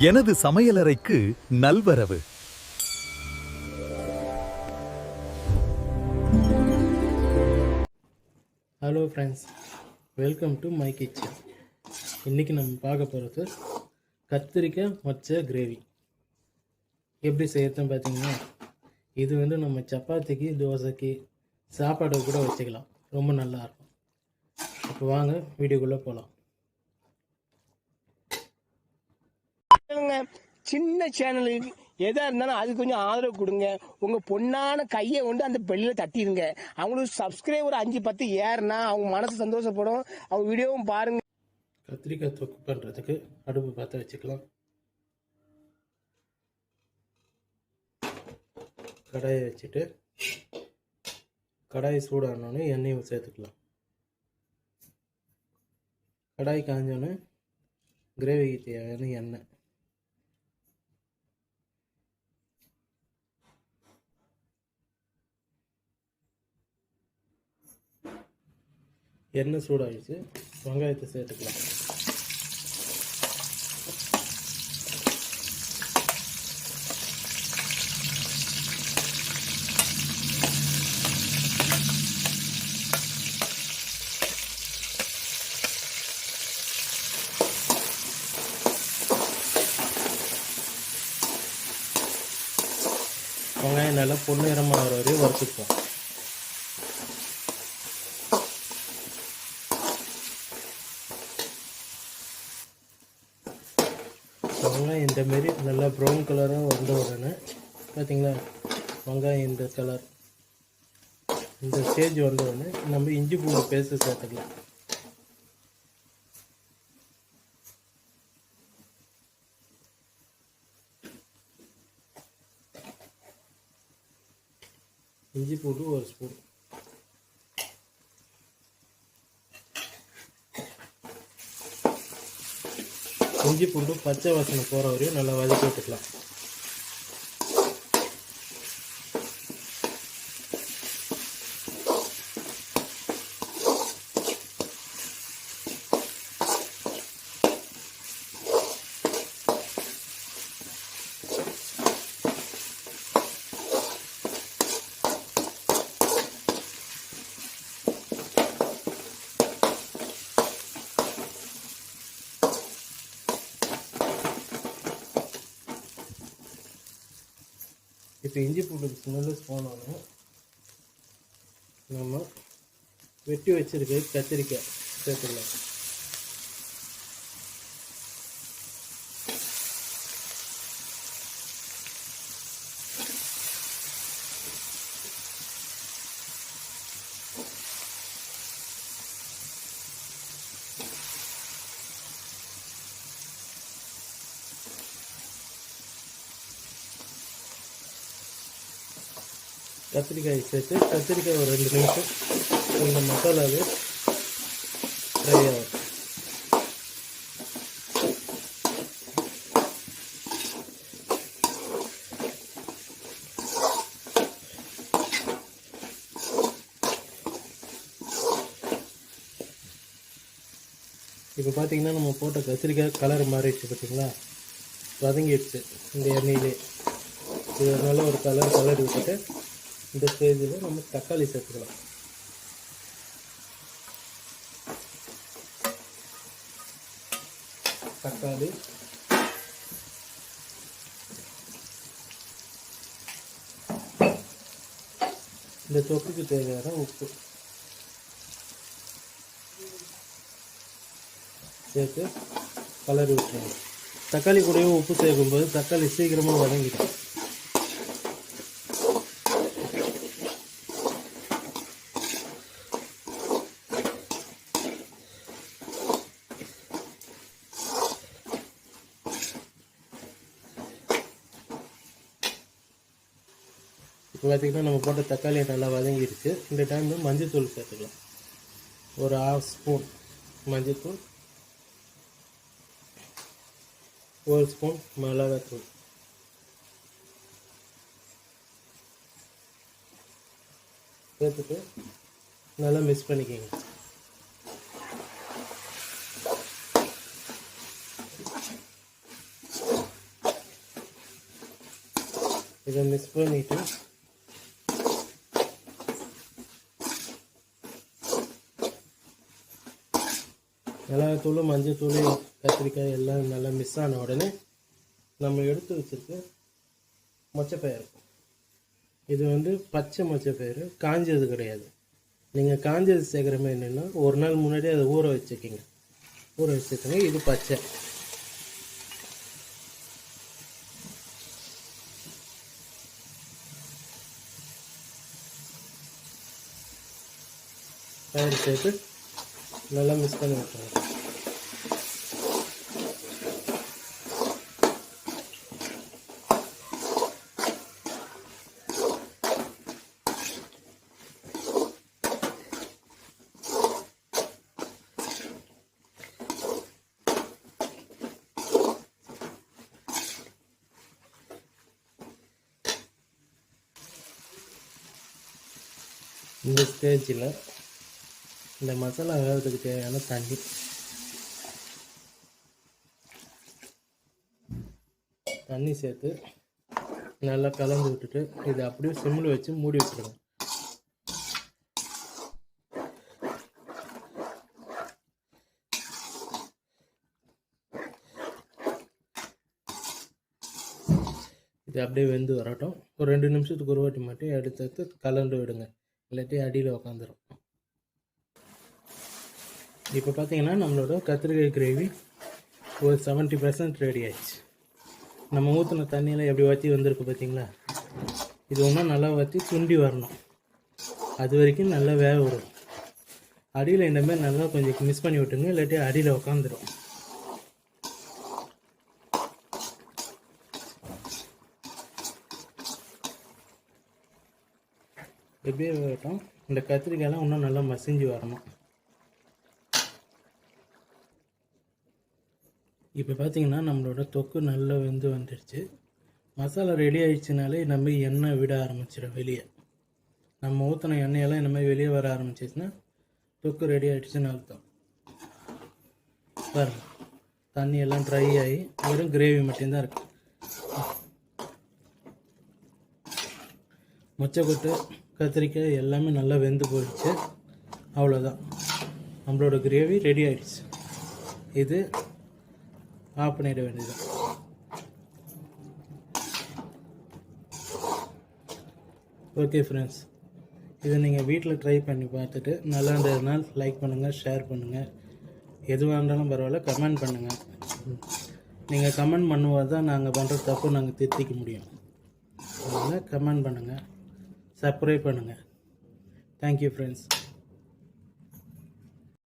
எனது சமையலறைக்கு நல்வரவு. Hello friends welcome to my kitchen இன்றைக்கி நம்ம பார்க்க போகிறது கத்திரிக்காய் மொச்ச கிரேவி எப்படி செய்யறதுன்னு பார்த்தீங்கன்னா இது வந்து நம்ம சப்பாத்திக்கு தோசைக்கு சாப்பாடு கூட வச்சுக்கலாம். ரொம்ப நல்லா இருக்கும். இப்போ வாங்க வீடியோக்குள்ளே போகலாம் சின்ன சேனலுக்கு எதா இருந்தாலும் அது கொஞ்சம் ஆதரவு கொடுங்க. உங்க பொண்ணான கையை கொண்டு அந்த பெல்லில தட்டிடுங்க அவங்களுக்கு சப்ஸ்கிரைபர் அஞ்சு பத்து ஏறுனா அவங்க மனசு சந்தோஷப்படும். அவங்க வீடியோவும் பாருங்க. கத்திரிக்காய் தொக்கு பண்ணுறதுக்கு அடுப்பு பார்த்து வச்சுக்கலாம். கடாயை வச்சுட்டு கடாய் சூடானோடனே எண்ணெயை சேர்த்துக்கலாம். கடாய் காஞ்சோன்னே கிரேவிக்கு தேவையான எண்ணெய். எண்ணெய் சூடாகிடுச்சு வெங்காயத்தை சேர்த்துக்கலாம். வெங்காயம் நல்லா பொன்னிறமாக வர வரையும் வறுத்துப்போம் வெங்காயம் இந்த மாரி நல்லா ப்ரௌன் கலராக வந்த உடனே பார்த்தீங்களா வெங்காயம் இந்த கலர் இந்த ஸ்டேஜ் வந்த உடனே நம்ம இஞ்சி பூண்டு பேஸ்ட்டு சேர்த்துக்கலாம். இஞ்சி பூண்டு ஒரு ஸ்பூன் இஞ்சி பூண்டு பச்சை வாசனை போகிற வரையும் நல்லா வதக்கி விட்டுக்கலாம். இப்போ இஞ்சி பூண்டுக்கு ஸ்மெல்லு போனோன்னு நம்ம வெட்டி வச்சிருக்க கத்திரிக்காய் சேர்த்துடலாம் கத்திரிக்காய் சேர்த்து கத்திரிக்காய் ஒரு ரெண்டு நிமிஷம் இந்த மசாலாவே ஃப்ரை ஆகும் இப்போ பார்த்தீங்கன்னா நம்ம போட்ட கத்திரிக்காய் கலர் மாறிடுச்சு பார்த்தீங்களா வதங்கிடுச்சு இந்த எண்ணெயிலே. இது நல்ல ஒரு கலர் கலர் விட்டுட்டு இந்த ஸ்டேஜில் நம்ம தக்காளி சேர்த்துக்கலாம். தக்காளி. இந்த தொக்குக்கு தேவையான உப்பு. சேர்த்து கலரி விட்டுருவோம் தக்காளி கூடவே உப்பு சேர்க்கும்போது தக்காளி சீக்கிரமாக வதங்கிடும். பார்த்திங்கன்னா நம்ம போட்ட தக்காளி நல்லா வதங்கிருச்சு இந்த டைமில் மஞ்சள்தூள் சேர்த்துக்கலாம். ஒரு ஆஃப் ஸ்பூன் மஞ்சள்தூள் ஒரு ஸ்பூன் மிளகாத்தூள். சேர்த்துட்டு நல்லா மிக்ஸ் பண்ணிக்கோங்க. இதை மிக்ஸ் பண்ணிவிட்டு மிளகாத்தூள் மஞ்சத்தூள் கத்திரிக்காய் எல்லாம் நல்லா மிஸ் ஆன உடனே நம்ம எடுத்து வச்சிருக்க மொச்சப்பயிர் இது வந்து பச்சை மொச்சப்பயிறு காஞ்சது கிடையாது. நீங்கள் காஞ்சது சேர்க்குற மாதிரி என்னென்னா ஒரு நாள் முன்னாடி அதை ஊற வச்சுக்கிங்க. ஊற வச்சுக்கோங்க இது பச்சை. பயிர் சேர்த்து நல்லா மிக்ஸ் பண்ணி விட்டுருங்க இந்த ஸ்டேஜில் இந்த மசாலா வேகிறதுக்கு தேவையான தண்ணி. தண்ணி சேர்த்து நல்லா கலந்து விட்டுட்டு இதை அப்படியே சிம்மில் வச்சு மூடி வச்சிருங்க இது அப்படியே வெந்து வரட்டும். ஒரு ரெண்டு நிமிஷத்துக்கு ஒரு வாட்டி மட்டும் எடுத்து எடுத்து கலந்து விடுங்க. இல்லாட்டி அடியில் உக்காந்துரும். இப்போ பார்த்தீங்கன்னா நம்மளோட கத்திரிக்காய் கிரேவி ஒரு செவன்ட்டி பர்சன்ட் ரெடி ஆயிடுச்சு. நம்ம ஊற்றின தண்ணியில் எப்படி வற்றி வந்திருக்கு பார்த்தீங்களா? இது ஒன்றும் நல்லா வற்றி சுண்டி வரணும். அது வரைக்கும் நல்லா வேக வரும் அடியில் இந்த மாதிரி நல்லா கொஞ்சம் மிஸ் பண்ணி விட்டுங்க இல்லாட்டி அடியில் உக்காந்துடும் எப்படியே வரட்டும் இந்த கத்திரிக்காயெலாம் இன்னும் நல்லா மசிஞ்சு வரணும். இப்போ பார்த்தீங்கன்னா நம்மளோட தொக்கு நல்லா வெந்து வந்துடுச்சு மசாலா ரெடி ஆயிடுச்சுனாலே நம்ம எண்ணெய் விட ஆரம்பிச்சிடும் வெளியே. நம்ம ஊற்றின எண்ணெயெல்லாம் இந்த மாதிரி வெளியே வர ஆரம்பிச்சிச்சுன்னா தொக்கு ரெடி ஆகிடுச்சுன்னு அர்த்தம். பாருங்க. தண்ணி எல்லாம் ட்ரை ஆகி வெறும் கிரேவி மட்டும்தான் இருக்கு. மொச்சக்கொட்டை கத்திரிக்காய் எல்லாமே நல்லா வெந்து போயிடுச்சு. அவ்வளோதான் நம்மளோட கிரேவி ரெடி ஆகிடுச்சு இது ஆஃப் பண்ணிட வேண்டியது. ஓகே ஃப்ரெண்ட்ஸ் இதை நீங்கள் வீட்டில் ட்ரை பண்ணி பார்த்துட்டு நல்லா இருந்ததுனால் லைக் பண்ணுங்கள் ஷேர் பண்ணுங்கள் எதுவாக இருந்தாலும் பரவாயில்ல கமெண்ட் பண்ணுங்கள் நீங்கள் கமெண்ட் பண்ணும்போது தான் நாங்கள் பண்ணுற தப்பு நாங்கள் திருத்திக்க முடியும். அதனால் கமெண்ட் பண்ணுங்கள் சப்ஸ்கிரைப் பண்ணுங்கள் தேங்க்யூ ஃப்ரெண்ட்ஸ்